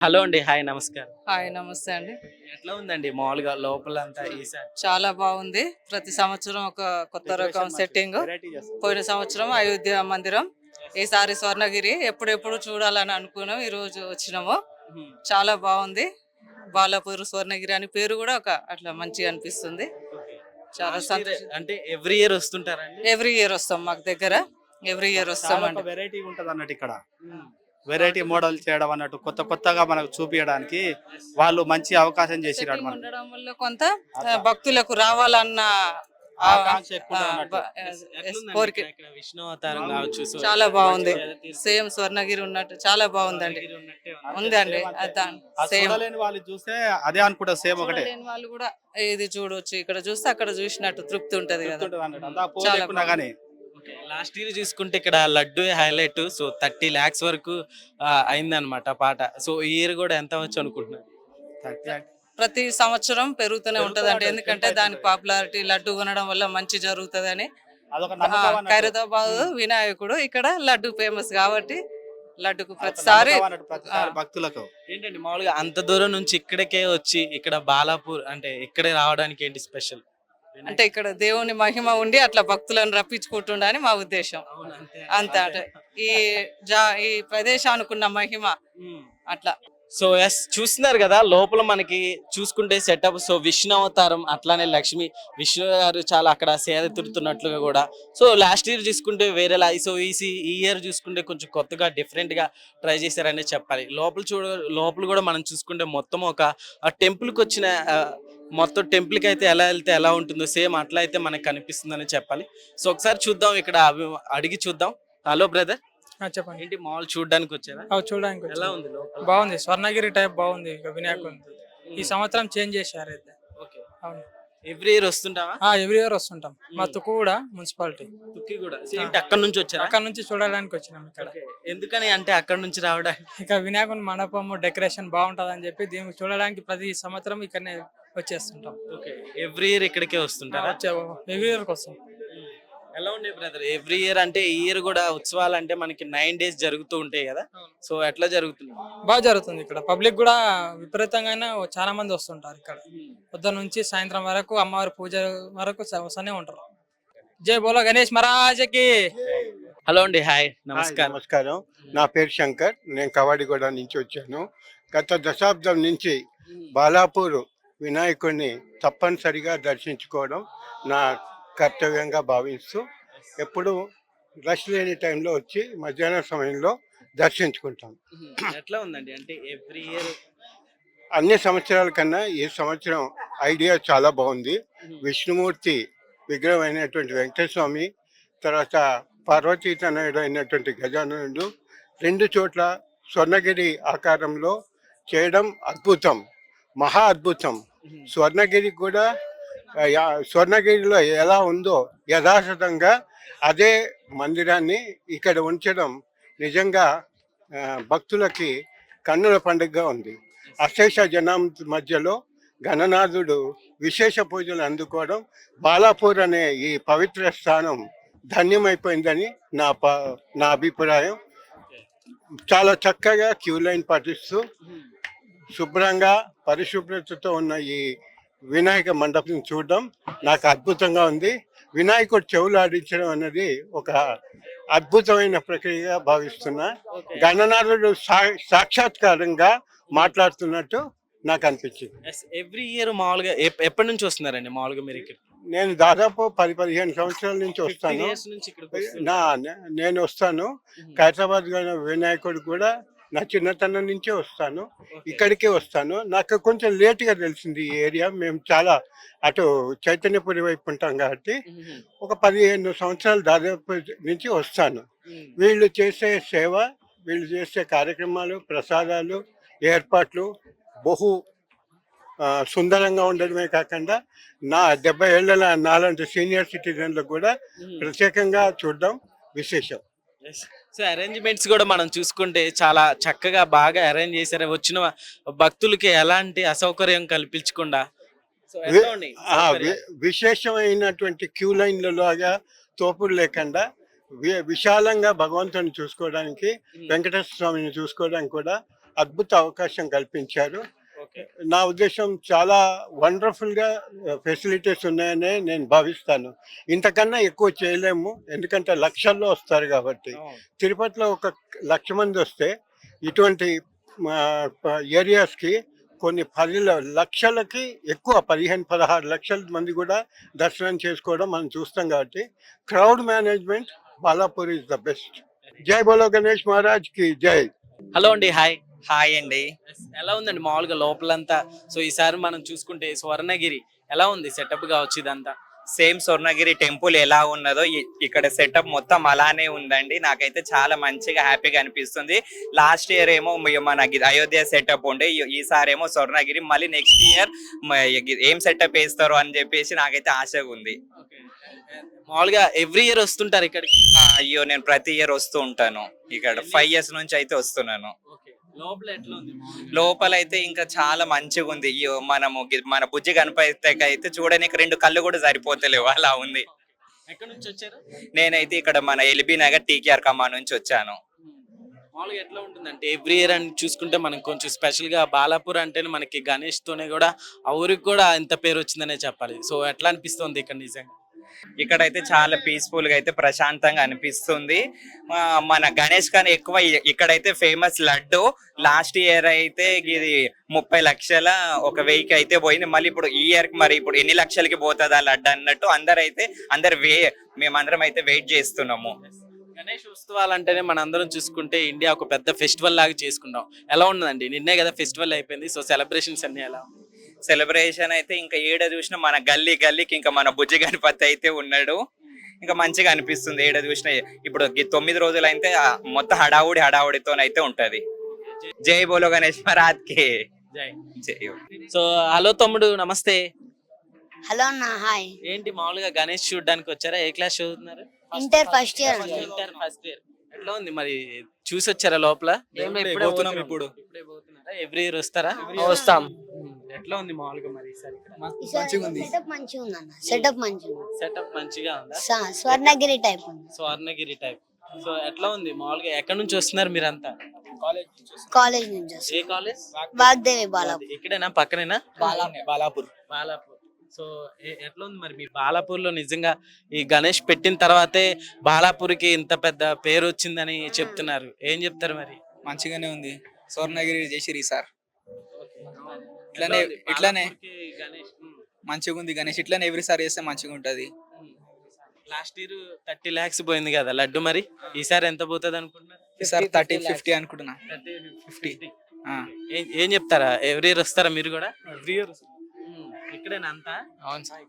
Hello అండి hi నమస్కారం. Hi నమస్తే అండి. ఎట్లా ఉందండి మామూలుగా లోపలంతా ఈసారి చాలా బాగుంది. ప్రతి సంవత్సరం ఒక కొత్త రకం సెట్టింగ్. పోయిన సంవత్సరం అయోధ్య మందిరం. ఈసారి స్వర్ణగిరి ఎప్పుడెప్పుడు చూడాలని అనుకున్నాం ఈ రోజు వచ్చినాము చాలా బాగుంది. బాలాపూర్ స్వర్ణగిరి అని పేరు కూడా ఒక అట్లా మంచిగా అనిపిస్తుంది. చాలా సంతోషం. అంటే ఎవ్రీ ఇయర్ వస్తుంటారండి ఎవ్రీ ఇయర్ వస్తాం మాకు దగ్గర. ఎవ్రీ ఇయర్ వస్తామండి. వెరైటీ ఉంటది అన్నట్టు ఇక్కడ. వెరైటీ మోడల్ చేయడం అన్నట్టు కొత్త కొత్తగా మనకు చూపించడానికి వాళ్ళు మంచి అవకాశం ఉండడం వల్ల కొంత భక్తులకు రావాలన్న కోరిక. కావచ్చు? చాలా బాగుంది. సేమ్ స్వర్ణగిరి ఉన్నట్టు చాలా బాగుందండి. ఉన్నట్టే ఉంది. ఉందండి వాళ్ళు చూస్తే అదే అనుకుంటారు సేమ్ ఒకటే. వాళ్ళు కూడా ఇది చూడొచ్చు ఇక్కడ చూస్తే అక్కడ చూసినట్టు తృప్తి ఉంటది కదా. చాలా లాస్ట్ ఇయర్ చూసుకుంటే ఇక్కడ laddu highlight so thirty lakhs వరకు అయిందనమాట పాట. సో ఈ ఇయర్ కూడా ఎంత వచ్చు అనుకుంటున్నారు? ప్రతి సంవత్సరం పెరుగుతూనే పెరుగుతూ ఉంటది అంటే ఎందుకంటే దాని. పాపులారిటీ లడ్డు కొనడం వల్ల మంచి జరుగుతుందని. నమ్మకం అన్నట్టు. ఖైరతాబాద్ వినాయకుడు ఇక్కడ లడ్డు ఫేమస్ కాబట్టి లడ్డుకు ప్రతిసారి. భక్తులకు. ఏంటండి మామూలుగా అంత దూరం నుంచి ఇక్కడికే వచ్చి ఇక్కడ బాలాపూర్ అంటే ఇక్కడే రావడానికి ఏంటి స్పెషల్ అంటే ఇక్కడ దేవుని మహిమ ఉండి అట్లా భక్తులను రప్పించుకుంటుండని మా ఉద్దేశం. అంతే. అంటే. ఈ జా ఈ ప్రదేశానికి ఉన్న మహిమ అట్లా. సో ఎస్ చూస్తున్నారు కదా లోపల మనకి చూసుకుంటే సెటప్. సో విష్ణు అవతారం అట్లానే లక్ష్మి. విష్ణు గారు చాలా అక్కడ సేద తిరుతున్నట్లుగా కూడా. సో లాస్ట్ ఇయర్ చూసుకుంటే వేరేలా సో ఈ ఈ ఇయర్ చూసుకుంటే కొంచెం కొత్తగా డిఫరెంట్గా ట్రై చేశారనే చెప్పాలి. లోపల చూడ లోపల కూడా మనం చూసుకుంటే మొత్తం ఒక ఆ temple కి వచ్చిన మొత్తం temple కి అయితే ఎలా వెళ్తే ఎలా ఉంటుందో సేమ్ అట్లా అయితే మనకు కనిపిస్తుందని చెప్పాలి. సో ఒకసారి చూద్దాం ఇక్కడ అవి అడిగి చూద్దాం. Hello brother. ఆ, చెప్పండి. ఏంటి మాల్ చూడడానికి వచ్చారా? చూడడానికి ఎలా వచ్చాను. ఉంది లోపల? బాగుంది. స్వర్ణగిరి టైప్ బాగుంది. ఇక వినాయకుడు ఈ సంవత్సరం చేంజ్ చేశారు అయితే. ఓకే. అవును. ఎవ్రీ ఇయర్ వస్తుంటావా? ఎవ్రీ ఇయర్ వస్తుంటాం. మా తుక్కు కూడా మున్సిపాలిటీ. తుక్కి కూడా. ఏంటి అక్కడ నుంచి వచ్చారా? అక్కడ నుంచి చూడడానికి వచ్చినాం ఇక్కడ. Okay. ఎందుకని అంటే అక్కడ నుంచి రావడానికి? ఇక వినాయకుని మండపము డెకరేషన్ బాగుంటది అని చెప్పి దీన్ని చూడడానికి ప్రతి సంవత్సరం ఇక్కడనే వచ్చేస్తుంటాం. ఎవ్రీ ఇయర్ ఇక్కడికే వస్తుంటారా? ఎవ్రీ ఇయర్ వస్తాం ఎలా ఉండే బ్రదర్ ఎవ్రీ ఇయర్ అంటే ఈ ఇయర్ కూడా ఉత్సవాలు అంటే మనకి నైన్ డేస్ జరుగుతూ ఉంటాయి కదా? సో ఎట్లా జరుగుతుంది? బాగా జరుగుతుంది ఇక్కడ. పబ్లిక్ కూడా విపరీతంగానే చాలా మంది వస్తుంటారు ఇక్కడ. పొద్దున్న నుంచి సాయంత్రం వరకు అమ్మవారి పూజ వరకు వస్తూనే ఉంటారు. జై బోలో గణేష్ మహారాజకి! హలో అండి హాయ్ హాయ్, నమస్కారం. నమస్కారం నా పేరు శంకర్. నేను కవాడిగూడ నుంచి వచ్చాను. గత దశాబ్దం నుంచి బాలాపూర్ వినాయకుడిని తప్పనిసరిగా దర్శించుకోవడం నా కర్తవ్యంగా భావిస్తూ ఎప్పుడు రష్ లేని టైంలో వచ్చి మధ్యాహ్నం సమయంలో దర్శించుకుంటాం. ఎట్లా ఉందండి? అంటే ఎవ్రీ ఇయర్ అన్ని సంవత్సరాల కన్నా ఈ సంవత్సరం ఐడియా చాలా బాగుంది. విష్ణుమూర్తి విగ్రహం అయినటువంటి వెంకటేశ్వర స్వామి తర్వాత పార్వతీ తనయుడు అయినటువంటి గజాననుడు రెండు చోట్ల స్వర్ణగిరి ఆకారంలో చేయడం అద్భుతం. మహా అద్భుతం. స్వర్ణగిరి కూడా స్వర్ణగిరిలో ఎలా ఉందో యథాతథంగా అదే మందిరాన్ని ఇక్కడ ఉంచడం నిజంగా భక్తులకి కన్నుల పండుగగా ఉంది. అశేష జనం మధ్యలో గణనాథుడు విశేష పూజలు అందుకోవడం బాలాపూర్ అనే ఈ పవిత్ర స్థానం ధన్యమైపోయిందని నా ప నా అభిప్రాయం. చాలా చక్కగా క్యూ లైన్ పాటిస్తూ శుభ్రంగా పరిశుభ్రతతో ఉన్న ఈ వినాయక మండపం చూడడం నాకు అద్భుతంగా ఉంది. వినాయకుడు చెవులు ఆడించడం అనేది ఒక అద్భుతమైన ప్రక్రియగా భావిస్తున్నా. గణనాథుడు సాక్షాత్కారంగా మాట్లాడుతున్నట్టు నాకు అనిపించింది. ఎవ్రీ ఇయర్ మామూలుగా ఎప్- ఎప్పటి నుంచి వస్తున్నారండి మామూలుగా మీరు ఇక్కడ నేను దాదాపు పది పదిహేను సంవత్సరాల నుంచి 15 వస్తాను. నా నేను వస్తాను. ఖైరతాబాద్ గారి వినాయకుడు కూడా నా చిన్నతనం నుంచే వస్తాను. ఇక్కడికే వస్తాను నాకు కొంచెం లేట్గా తెలిసింది ఈ ఏరియా మేము చాలా అటు చైతన్యపురి వైపు ఉంటాం కాబట్టి. ఒక పదిహేను సంవత్సరాలు దాదాపు నుంచి వస్తాను. వీళ్ళు చేసే సేవ వీళ్ళు చేసే కార్యక్రమాలు ప్రసాదాలు ఏర్పాట్లు బహు సుందరంగా ఉండడమే కాకుండా నా డెబ్బై ఏళ్ళ నాలాంటి సీనియర్ సిటిజన్లకు కూడా. ప్రత్యేకంగా చూడడం విశేషం సో అరేంజ్మెంట్స్ కూడా మనం చూసుకుంటే చాలా చక్కగా బాగా అరేంజ్ చేశారు. వచ్చిన భక్తులకి ఎలాంటి అసౌకర్యం కల్పించకుండా. విశేషమైనటువంటి క్యూ లైన్లలాగా తోపుడు లేకుండా విశాలంగా భగవంతుని చూసుకోవడానికి. వెంకటేశ్వర స్వామిని చూసుకోవడానికి కూడా అద్భుత అవకాశం కల్పించారు. నా ఉద్దేశం చాలా వండర్ఫుల్గా ఫెసిలిటీస్ ఉన్నాయని నేను భావిస్తాను. ఇంతకన్నా ఎక్కువ చేయలేము. ఎందుకంటే లక్షల్లో వస్తారు కాబట్టి. తిరుపతిలో ఒక లక్ష మంది వస్తే ఇటువంటి ఏరియాస్కి కొన్ని పది లక్షలకి ఎక్కువ పదిహేను పదహారు లక్షల మంది కూడా దర్శనం చేసుకోవడం మనం చూస్తాం కాబట్టి crowd management Balapur is the best. జై బోలో గణేష్ మహారాజ్కి జై. హలో అండి హాయ్. హాయ్ అండి. ఎలా ఉందండి? మామూలుగా లోపలంతా. సో ఈసారి మనం చూసుకుంటే స్వర్ణగిరి ఎలా ఉంది సెటప్ కావచ్చు ఇదంతా? సేమ్ స్వర్ణగిరి టెంపుల్ ఎలా ఉన్నదో ఇక్కడ సెటప్ మొత్తం అలానే ఉందండి. నాకైతే చాలా మంచిగా హ్యాపీగా అనిపిస్తుంది. లాస్ట్ ఇయర్ ఏమో మన అయోధ్య సెటప్ ఉండే. ఈసారి ఏమో స్వర్ణగిరి మళ్ళీ నెక్స్ట్ ఇయర్ ఏం సెటప్ వేస్తారు అని చెప్పేసి నాకైతే ఆశగా ఉంది. మామూలుగా ఎవ్రీ ఇయర్ వస్తుంటారు ఇక్కడికి? అయ్యో నేను ప్రతి ఇయర్ వస్తూ ఉంటాను. ఇక్కడ ఫైవ్ ఇయర్స్ నుంచి అయితే వస్తున్నాను. లోపల ఎట్లా ఉంది? మామూలుగా? లోపల అయితే ఇంకా చాలా మంచిగా ఉంది మనము మన బుజ్జి గణపతికి అయితే చూడడానికి రెండు కళ్ళు కూడా సరిపోతలేవు. అలా ఉంది. ఎక్కడి నుంచి వచ్చారు? నేనైతే ఇక్కడ మన ఎల్బీ నగర్ టీకేఆర్ కమా నుంచి వచ్చాను. మామూలుగా ఎట్లా ఉంటుందంటే ఎవ్రీ ఇయర్ అని చూసుకుంటే మనకి కొంచెం స్పెషల్గా బాలాపూర్ అంటేనే మనకి గణేష్ తోనే కూడా ఆ ఊరికి కూడా ఇంత పేరు వచ్చిందనే చెప్పాలి. సో ఎట్లా అనిపిస్తుంది ఇక్కడ నిజంగా? ఇక్కడైతే చాలా పీస్ఫుల్గా అయితే ప్రశాంతంగా అనిపిస్తుంది. మన గణేష్ కానీ ఎక్కువ ఇక్కడైతే ఫేమస్ లడ్డు. లాస్ట్ ఇయర్ అయితే ఇది ముప్పై లక్షల ఒక వెయ్యికి అయితే పోయింది. మళ్ళీ ఇప్పుడు ఈ ఇయర్కి మరి ఇప్పుడు ఎన్ని లక్షలకి పోతుంది ఆ లడ్డు అన్నట్టు అందరైతే అందరు వే మేమందరం అయితే వెయిట్ చేస్తున్నాము. గణేష్ ఉత్సవాలంటేనే మనందరం మన అందరం చూసుకుంటే ఇండియా ఒక పెద్ద ఫెస్టివల్ లాగా చేసుకుంటాం. ఎలా ఉన్నదండి? నిన్నే కదా ఫెస్టివల్ అయిపోయింది. సో సెలబ్రేషన్స్ అన్ని ఎలా సెలబ్రేషన్ అయితే ఇంకా ఏడ చూసినా మన గల్లీ గల్లీకి ఇంకా మన బుజ్జి గణపతి అయితే ఉన్నాడు. ఇంకా మంచిగా అనిపిస్తుంది ఏడ చూసినా. ఇప్పుడు తొమ్మిది రోజులు అయితే మొత్తం హడావుడి హడావుడితో అయితే ఉంటది. జై బోలో గణేష్ మహారాజ్కి జై జై సో హలో తమ్ముడు నమస్తే. హలో అన్న హాయ్. ఏంటి మామూలుగా గణేష్ చూడడానికి వచ్చారా? ఏ క్లాస్ చదువుతున్నారు? Inter first year inter first year ఎట్లా ఉంది మరి? చూసి వచ్చారా లోపల ఇప్పుడే పోతున్నాం ఇప్పుడు. ఇప్పుడే పోతున్నారా? ఎవ్రీ ఇయర్ వస్తారా? వస్తాం. ఎట్లా ఉంది మామూలుగా మరి ఈసారి మంచిగా ఉంది. సెటప్ మంచిగా ఉంది అన్న సెటప్ మంచిగా ఉంది. సెటప్ మంచిగా ఉందా? స- స్వర్ణగిరి టైప్ ఉంది. స్వర్ణగిరి టైప్ సో ఎట్లా ఉంది మామూలుగా? ఎక్కడి నుంచి వస్తున్నారు మీరంతా? కాలేజ్ నుంచి ఏ కాలేజ్ వాగ్దేవి బాలాపూర్. ఇక్కడేనా? పక్కనేనా? బాలాపూర్. బాలాపూర్. సో ఎట్లా ఉంది మరి మీ బాలాపూర్లో నిజంగా ఈ గణేష్ పెట్టిన తర్వాతే బాలాపూర్కి ఇంత పెద్ద పేరు వచ్చిందని చెప్తున్నారు. ఏం చెప్తారు మరి? మంచిగానే ఉంది. స్వర్ణగిరి చేసిరి సార్. ఇట్లానే-? ఇట్లానే. మంచిగా ఉంది గణేష్. ఇట్లానే ఎవ్రీ సార్ చేస్తే మంచిగా ఉంటది. లాస్ట్ ఇయర్ థర్టీ లాక్స్ పోయింది కదా లడ్డు మరి? ఈసారి ఎంత పోతుంది అనుకుంటున్నారు ఈసారి థర్టీ ఫిఫ్టీ అనుకుంటున్నా. ఫిఫ్టీ. ఆ. ఏం చెప్తారా? ఎవ్రీ ఇయర్ వస్తారా మీరు కూడా? ఎవ్రీ ఇయర్ ఇక్కడేనా అంతా? అవును సార్.